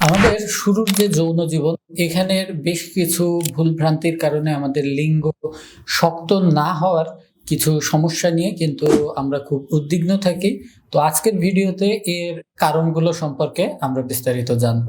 আমাদের শুরুর যে যৌন জীবন, এখানের বেশ কিছু ভুলভ্রান্তির কারণে আমাদের লিঙ্গ শক্ত না হওয়ার কিছু সমস্যা নিয়ে কিন্তু আমরা খুব উদ্বিগ্ন থাকি। তো আজকের ভিডিওতে এর কারণগুলো সম্পর্কে আমরা বিস্তারিত জানব।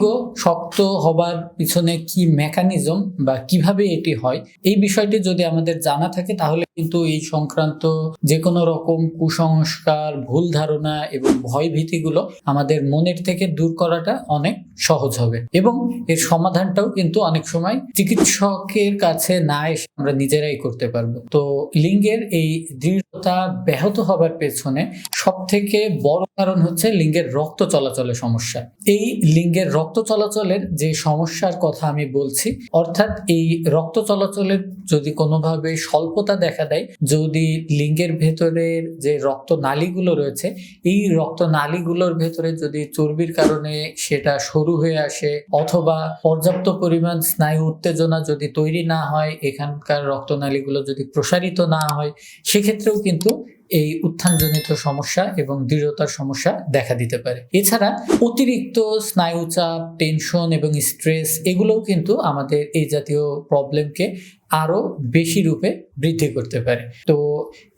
লিঙ্গ শক্ত হবার পিছনে কি মেকানিজম বা কীভাবে এটি হয়, এই বিষয়টি যদি আমাদের জানা থাকে তাহলে কিন্তু এই সংক্রান্ত যে কোনো রকম কুসংস্কার, ভুল ধারণা এবং ভয় ভীতিগুলো আমাদের মনের থেকে দূর করাটা অনেক সহজ হবে এবং এর সমাধানটাও কিন্তু অনেক সময় চিকিৎসকের কাছে না এসে আমরা নিজেরাই করতে পারব। তো লিঙ্গের এই দৃঢ়তা ব্যাহত হবার পেছনে সব থেকে বড় কারণ হচ্ছে লিঙ্গের রক্ত চলাচলের সমস্যা। এই লিঙ্গের রক্ত চলাচলের যে সমস্যার কথা আমি বলছি, অর্থাৎ এই রক্ত চলাচলের যদি কোনোভাবে স্বল্পতা দেখা দেয়, যদি লিঙ্গের ভেতরের যে রক্ত নালীগুলো রয়েছে, এই রক্ত নালীগুলোর ভেতরে যদি চর্বির কারণে সেটা সরু হয়ে আসে, অথবা পর্যাপ্ত পরিমাণ স্নায়ু উত্তেজনা যদি তৈরি না হয়, এখানকার রক্তনালীগুলো যদি প্রসারিত না হয়, সেক্ষেত্রেও কিন্তু এই উত্থানজনিত সমস্যা এবং দৃঢ়তার সমস্যা দেখা দিতে পারে। এছাড়া অতিরিক্ত স্নায়ুচাপ, টেনশন এবং স্ট্রেস এগুলোও কিন্তু আমাদের এই জাতীয় প্রবলেমকে আরও বেশি রূপে বৃদ্ধি করতে পারে। তো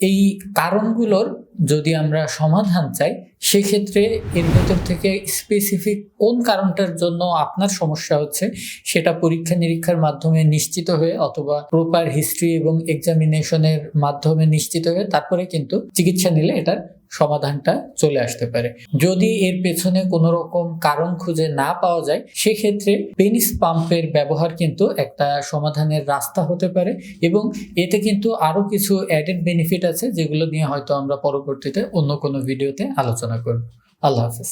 এই কারণগুলোর যদি আমরা সমাধান চাই, সেক্ষেত্রে এর ভেতর থেকে স্পেসিফিক কোন কারণটার জন্য আপনার সমস্যা হচ্ছে, সেটা পরীক্ষা নিরীক্ষার মাধ্যমে নিশ্চিত হয়ে অথবা প্রপার হিস্ট্রি এবং এক্সামিনেশনের মাধ্যমে নিশ্চিত হয়ে তারপরে কিন্তু চিকিৎসা নিলে এটার সমাধানটা চলে আসতে পারে। যদি এর পেছনে কোনো রকম কারণ খুঁজে না পাওয়া যায়, সেক্ষেত্রে পেনিস পাম্পের ব্যবহার কিন্তু একটা সমাধানের রাস্তা হতে পারে এবং এতে কিন্তু আরও কিছু অ্যাডেড বেনিফিট আছে যেগুলো নিয়ে হয়তো আমরা পরবর্তীতে অন্য কোনো ভিডিওতে আলোচনা করব। আল্লাহ হাফেজ।